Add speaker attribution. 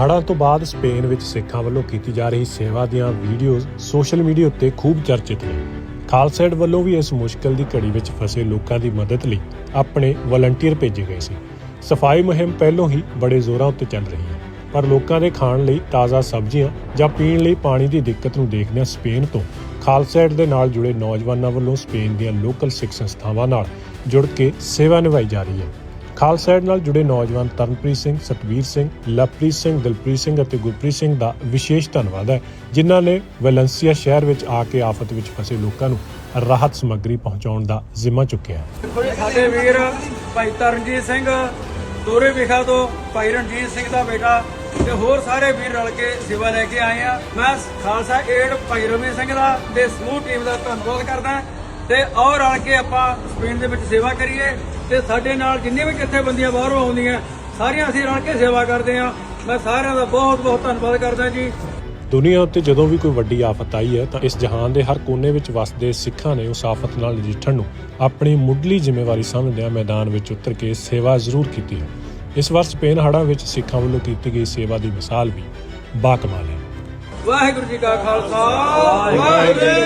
Speaker 1: ਹੜ੍ਹਾਂ ਤੋਂ ਬਾਅਦ ਸਪੇਨ ਵਿੱਚ ਸਿੱਖਾਂ ਵੱਲੋਂ ਕੀਤੀ ਜਾ ਰਹੀ ਸੇਵਾ ਦੀਆਂ ਵੀਡੀਓਜ਼ ਸੋਸ਼ਲ ਮੀਡੀਆ ਉੱਤੇ ਖੂਬ ਚਰਚਿਤ ਨੇ। ਖਾਲਸਾਇਡ ਵੱਲੋਂ ਵੀ ਇਸ ਮੁਸ਼ਕਲ ਦੀ ਘੜੀ ਵਿੱਚ ਫਸੇ ਲੋਕਾਂ ਦੀ ਮਦਦ ਲਈ ਆਪਣੇ ਵਲੰਟੀਅਰ ਭੇਜੇ ਗਏ ਸੀ। ਸਫ਼ਾਈ ਮੁਹਿੰਮ ਪਹਿਲਾਂ ਹੀ ਬੜੇ ਜ਼ੋਰਾਂ ਉੱਤੇ ਚੱਲ ਰਹੀ ਹੈ, ਪਰ ਲੋਕਾਂ ਦੇ ਖਾਣ ਲਈ ਤਾਜ਼ਾ ਸਬਜ਼ੀਆਂ ਜਾਂ ਪੀਣ ਲਈ ਪਾਣੀ ਦੀ ਦਿੱਕਤ ਨੂੰ ਦੇਖਦਿਆਂ ਸਪੇਨ ਤੋਂ ਖਾਲਸਾਇਡ ਦੇ ਨਾਲ ਜੁੜੇ ਨੌਜਵਾਨਾਂ ਵੱਲੋਂ ਸਪੇਨ ਦੀਆਂ ਲੋਕਲ ਸਿੱਖ ਸੰਸਥਾਵਾਂ ਨਾਲ ਜੁੜ ਕੇ ਸੇਵਾ ਨਿਭਾਈ ਜਾ ਰਹੀ ਹੈ। ਖਾਲਸਾ ਏਡ ਨਾਲ ਜੁੜੇ ਨੌਜਵਾਨ ਤਰਨਪ੍ਰੀਤ ਸਿੰਘ, ਸਤਵੀਰ ਸਿੰਘ, ਲਵਪ੍ਰੀਤ ਸਿੰਘ, ਦਿਲਪ੍ਰੀਤ ਸਿੰਘ ਅਤੇ ਗੁਰਪ੍ਰੀਤ ਸਿੰਘ ਦਾ ਵਿਸ਼ੇਸ਼ ਧੰਨਵਾਦ ਹੈ, ਜਿਨ੍ਹਾਂ ਨੇ ਵੈਲੈਂਸੀਆ ਸ਼ਹਿਰ ਵਿੱਚ ਆ ਕੇ ਆਫਤ ਵਿੱਚ ਫਸੇ ਲੋਕਾਂ ਨੂੰ ਰਾਹਤ ਸਮੱਗਰੀ ਪਹੁੰਚਾਉਣ ਦਾ ਜ਼ਿੰਮਾ ਚੁੱਕਿਆ ਹੈ।
Speaker 2: ਸਾਡੇ ਵੀਰ ਭਾਈ ਤਰਨਜੀਤ ਸਿੰਘ, ਦੋਰੇ ਵਿਖਾ ਤੋਂ ਭਾਈ ਰਣਜੀਤ ਸਿੰਘ ਦਾ ਬੇਟਾ ਤੇ ਹੋਰ ਸਾਰੇ ਵੀਰ ਰਲ ਕੇ ਸੇਵਾ ਲੈ ਕੇ ਆਏ ਆ। ਮੈਂ ਖਾਲਸਾ ਏਡ ਭਾਈ ਰਮੀ ਸਿੰਘ ਦਾ ਤੇ ਸਮੂਹ ਟੀਮ ਦਾ ਧੰਨਵਾਦ ਕਰਦਾ ਤੇ ਔਰ ਰਲ ਕੇ ਆਪਾਂ ਸਪੇਨ ਦੇ ਵਿੱਚ ਸੇਵਾ ਕਰੀਏ। ਤੇ ਸਾਡੇ ਨਾਲ ਜਿੰਨੇ ਵੀ ਜਥੇਬੰਦੀਆਂ ਬਾਹਰੋਂ ਆਉਂਦੀਆਂ ਸਾਰੀਆਂ ਅਸੀਂ ਰਲ ਕੇ ਸੇਵਾ ਕਰਦੇ ਆ ਮੈਂ ਸਾਰਿਆਂ ਦਾ ਬਹੁਤ ਬਹੁਤ ਧੰਨਵਾਦ ਕਰਦਾ ਜੀ।
Speaker 1: ਦੁਨੀਆ ਉੱਤੇ ਜਦੋਂ ਵੀ ਕੋਈ ਵੱਡੀ ਆਫਤ ਆਈ ਹੈ ਤਾਂ ਇਸ ਜਹਾਨ ਦੇ ਹਰ ਕੋਨੇ ਵਿੱਚ ਵਸਦੇ ਸਿੱਖਾਂ ਨੇ ਉਸ ਆਫਤ ਨਾਲ ਨਜਿੱਠਣ ਨੂੰ ਆਪਣੀ ਮੁੱਢਲੀ ਜ਼ਿੰਮੇਵਾਰੀ ਸਮਝਦਿਆਂ ਮੈਦਾਨ ਵਿੱਚ ਉਤਰ ਕੇ ਸੇਵਾ ਜ਼ਰੂਰ ਕੀਤੀ ਹੈ। ਇਸ ਵਾਰ ਸਪੇਨ ਹੜ੍ਹਾਂ ਵਿੱਚ ਸਿੱਖਾਂ ਵੱਲੋਂ ਕੀਤੀ ਗਈ ਸੇਵਾ ਦੀ ਮਿਸਾਲ ਵੀ ਬਾਕਮਾਲ ਹੈ।
Speaker 2: ਵਾਹਿਗੁਰੂ ਜੀ ਕਾ ਖਾਲਸਾ ਵਾਹਿਗੁਰੂ ਜੀ ਕੀ